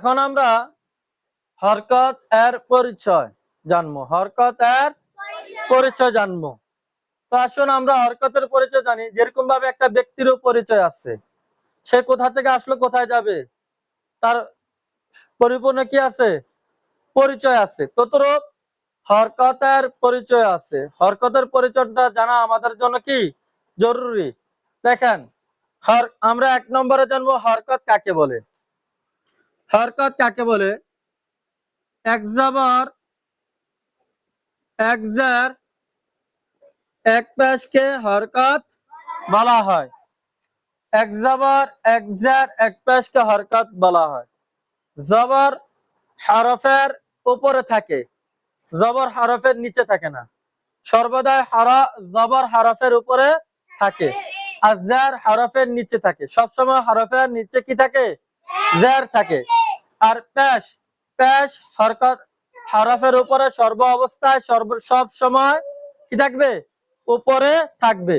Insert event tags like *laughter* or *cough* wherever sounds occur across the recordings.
এখন আমরা হরকত এর পরিচয় জানব। হরকত এর পরিচয় জানব। তো আসুন আমরা হরকতের পরিচয় জানি। যেরকম ভাবে একটা ব্যক্তিরও পরিচয় আছে, সে কোথা থেকে আসলো, কোথায় যাবে, তার পরিপূর্ণ কি আছে? পরিচয় আছে। ততরূপ হরকতের পরিচয় আছে। হরকতের পরিচয়টা জানা আমাদের জন্য কি? জরুরি। দেখেন আমরা এক নম্বরে জানব হরকত কাকে বলে। হরকত কাকে বলে? এক জবর এক জার পেশকে হরকত বলা হয়। এক জবর এক জার এক পেশকে হরকত বলা হয়। জবর হরফের উপরে থাকে। জবর হরফের নিচে থাকে না। সর্বদাই হারা, জবর হরফের উপরে থাকে। আর জার হরফের নিচে থাকে। সবসময় হরফের নিচে কি থাকে? জার থাকে। আর পেশ পেশ হরকত, হরফের উপরে সর্ব অবস্থায় সর্ব, সব সময় কি থাকবে? উপরে থাকবে।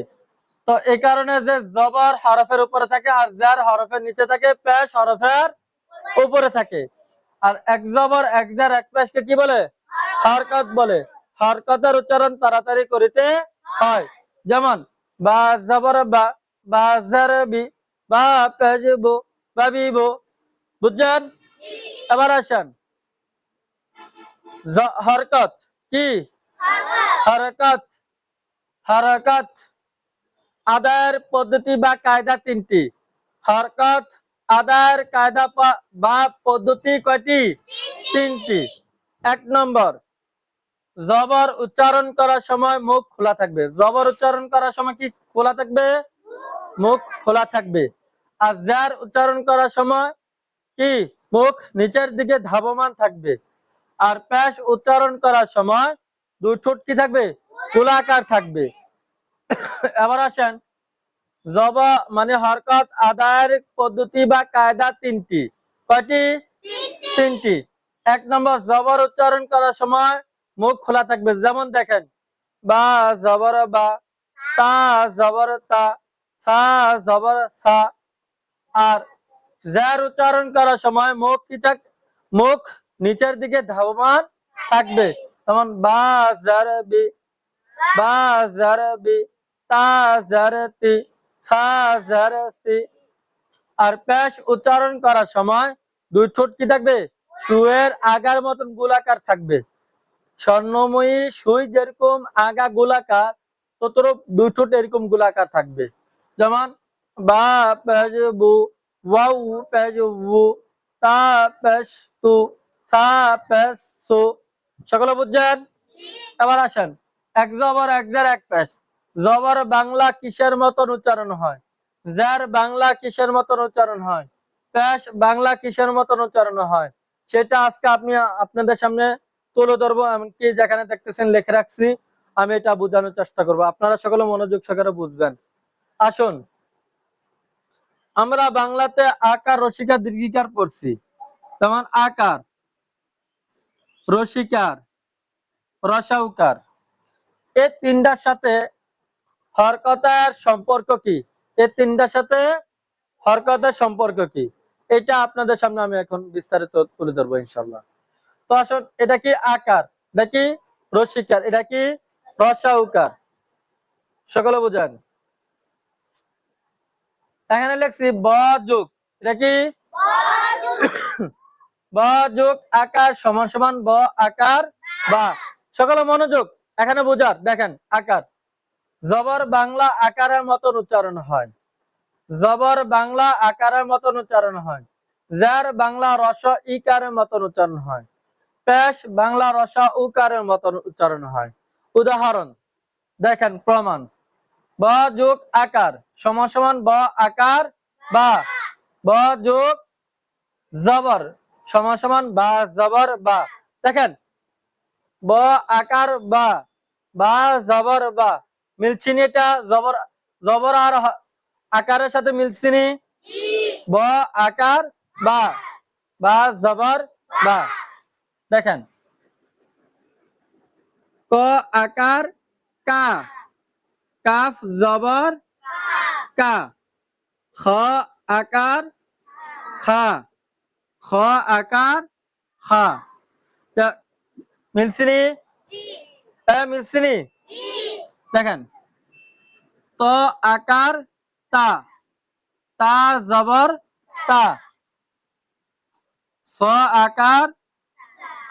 তো এই কারণে যে জবর হরফের উপরে থাকে আর জার হরফের নিচে থাকে পেশ হরফের উপরে থাকে। আর এক জবর, এক জার এক পেশকে কি বলে? হরকত বলে। হরকতের উচ্চারণ তাড়াতাড়ি করিতে হয়। যেমন, বা জবর বা বা জার বি, বা পেজবো বাবিবো বুঝছেন? এবার আসেন। হরকত, কি? হরকত। হরকত আদায়ের পদ্ধতি বা কায়দা তিনটি। হরকত আদায়ের কায়দা বা পদ্ধতি কয়টি? তিনটি। এক নম্বর, জবর উচ্চারণ করার সময় মুখ খোলা থাকবে। জবর উচ্চারণ করার সময় কি খোলা থাকবে? মুখ খোলা থাকবে। আর যার উচ্চারণ করার সময় কি মুখ নিচের দিকে ধাবমান থাকবে আর প্যাশ উচ্চারণ করার সময় দুই ঠোঁট কি থাকবে গোলাকার থাকবে। এবার আসেন জবা মানে হরকত আদায়ের পদ্ধতি বা কায়দা তিনটি। কয়টি? তিনটি। এক নম্বর জবর উচ্চারণ করার সময় মুখ খোলা থাকবে। যেমন দেখেন বা জবর বা তা জবর তা সা জবর সা আর যার উচ্চারণ করার সময় মুখ কি থাক, মুখ নিচের দিকে ধাবমান থাকবে। যেমন আর পেশ উচ্চারণ করার সময় দুই ঠোঁট কি থাকবে? সুয়ের আগার মতন গোলাকার থাকবে। স্বর্ণময়ী সুই যেরকম আগা গোলাকার, ততরূপ দুই ঠোঁট এরকম গোলাকার থাকবে। যেমন, বা বু ওয়াউ উ তা পেশ তু সা সকলে বুঝছেন? এবার আসেন। এক জবর, এক জার এক পেশ। জবর বাংলা কিসের মতন উচ্চারণ হয়? যার বাংলা কিসের মতন উচ্চারণ হয়? পেশ বাংলা কিসের মতন উচ্চারণ হয়? সেটা আজকে আপনি, আপনাদের সামনে তুলে ধরবো। এমনকি যেখানে দেখতেছেন লিখে রাখছি। আমি এটা বোঝানোর চেষ্টা করব। আপনারা সকলে মনোযোগ সহকারে বুঝবেন। আসুন। আমরা বাংলাতে আকার, রসিকার, দীর্ঘিকার পড়ছি। যেমন আকার, রসিকার, রসাউকার। এই তিনটার সাথে হরকতার সম্পর্ক কি? এই তিনটার সাথে হরকতের সম্পর্ক কি? এটা আপনাদের সামনে আমি এখন বিস্তারিত তুলে ধরবো ইনশাল্লাহ তো আসুন, এটা কি আকার এটা কি রসিকার? এটা কি রসাউকার? সকলে বুঝেন? এখানে লিখছি ব যোগ এটা কি? ব যোগ আকার সমান সমান ব আকার বা। সকলে মনোযোগ এখানে বুঝার। দেখেন আকার। জবর বাংলা আকারের মতন উচ্চারণ হয়। জবর বাংলা আকারের মতন উচ্চারণ হয়। যার বাংলা রস ইকারের মতন উচ্চারণ হয়। পেশ বাংলা রসা উকারের মতন উচ্চারণ হয়। উদাহরণ দেখেন প্রমাণ। ব যোগ আকার। সমান সমান ব আকার বা ব যোগ জবর। সমান সমান বা জবর বা। দেখেন, ব আকার বা বা জবর বা। মিলছিনি এটা? জবর জবর আর আকারের সাথে মিলছিনি ব আকার বা বা জবর বা। দেখেন, ক আকার কা। কাফ জবর কা খ আকার খা খ আকার হা তা মিলছিনি এ মিলছিনি দেখেন ত আকার তা তা জবর তা স আকার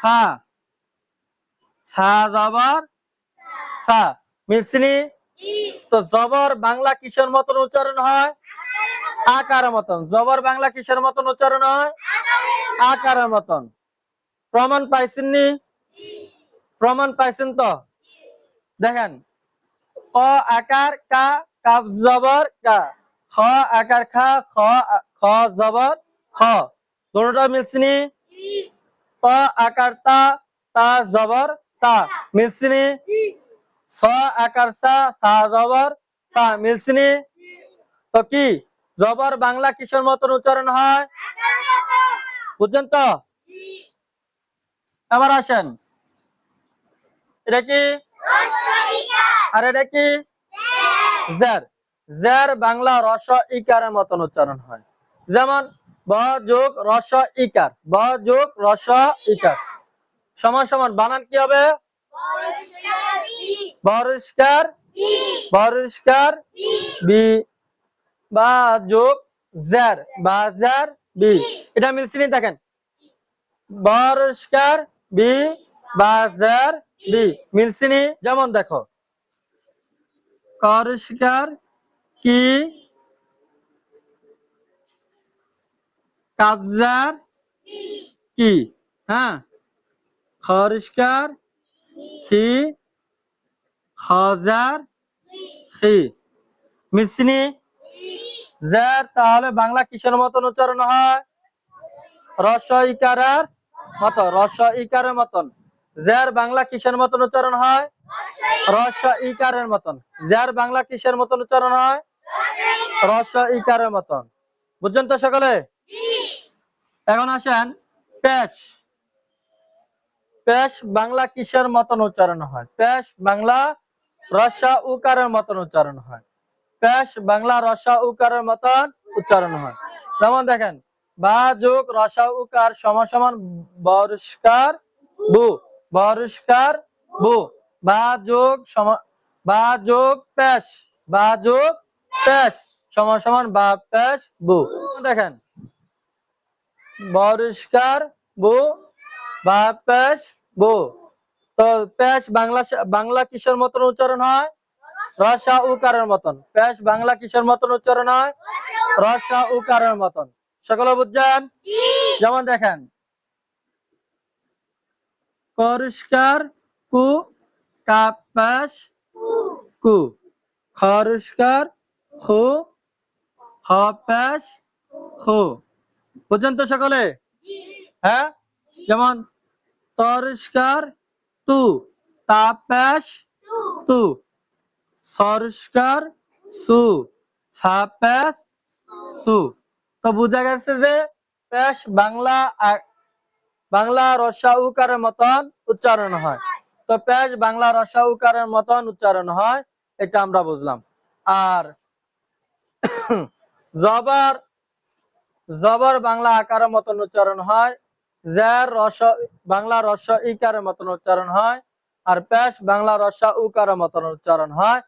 সা সা জবর সা মিলছিনি তো জবর বাংলা কিসের মতন উচ্চারণ হয়? আকারের মতন। জবর বাংলা কিসের মতন উচ্চারণ হয়? আকারের মতন। প্রমাণ পাইছেন নি? প্রমাণ পাইছেন তো? দেখেন। ক আকার, কা, কাফ, জবর, কা। খ আকার, খা, খ খ, জবর, খ। দুটোটা মিলছিনি ত আকার, তা তা, জবর, তা। মিলছিনি স তো কি? জবর বাংলা কিসের মতন উচ্চারণ হয়? বুঝছেন তো? আবার আসেন। এটা কি? আর এটা কি? বাংলা রস ইকারের মতন উচ্চারণ হয়। যেমন, ব যোগ রস ইকার। ব যোগ রস ইকার। সমান সমান, বানান কি হবে? বরিষ্কার বরিষ্কার বি। বা। যোগ জের বা জের বি। এটা মিলছিনি দেখেন। বরিষ্কার বি। বা জের বি। মিলছিনি যেমন দেখো। পরিষ্কার কি? কাবজার কি? হ্যাঁ। পরিষ্কার কি? হাজার কি মিসনি জার, তাহলে বাংলা কিসের মতন উচ্চারণ হয়? রস ইকারার মত রস ইকারের মতন। জার বাংলা কিসের মতন উচ্চারণ হয়? রস ইকারের মতন। যার বাংলা কিসের মতন উচ্চারণ হয়? রস ইকারের মতন। বুঝছেন তো সকলে? এখন আসেন পেশ। পেশ বাংলা কিসের মতন উচ্চারণ হয়? পেশ বাংলা রসা উকারের মতন উচ্চারণ হয়। পেশ বাংলা রসা উকারের মতন উচ্চারণ হয়। যেমন দেখেন, বা যোগ রসা উকার সমান সমান বরিষ্কার বু বরিষ্কার বু, বা যোগ সমান, বা যোগ পেশ বা যোগ পেশ সমান সমান বা পেশ বু। দেখেন বরিষ্কার বু, বা পেশ বু। তো পেশ বাংলা বাংলা কিসের মতন উচ্চারণ হয়? রসা উকারের মতন। পেশ বাংলা কিসের মতন উচ্চারণ হয়? রসা উকারের মতন। সকলে বুঝছেন? যেমন দেখেন। পরিষ্কার কু কাপাস কু। খরিষ্কার হু হপাস খু। বুঝছেন তো সকলে? হ্যাঁ? যেমন পরিষ্কার তু তাপাস তু। সরিষ্কার সু সাপাস সু। তো বুঝা গেছে যে পেশ বাংলা আর- বাংলা রসা উকারের মতন উচ্চারণ হয়। তো পেশ বাংলা রসা উকারের মতন উচ্চারণ হয় এটা আমরা বুঝলাম। আর *coughs* জবর জবর বাংলা আকারের মতন উচ্চারণ হয় জের রস, বাংলা রস ইকারের মতন উচ্চারণ হয়, আর পেশ বাংলা রসা উকারের মতন উচ্চারণ হয়।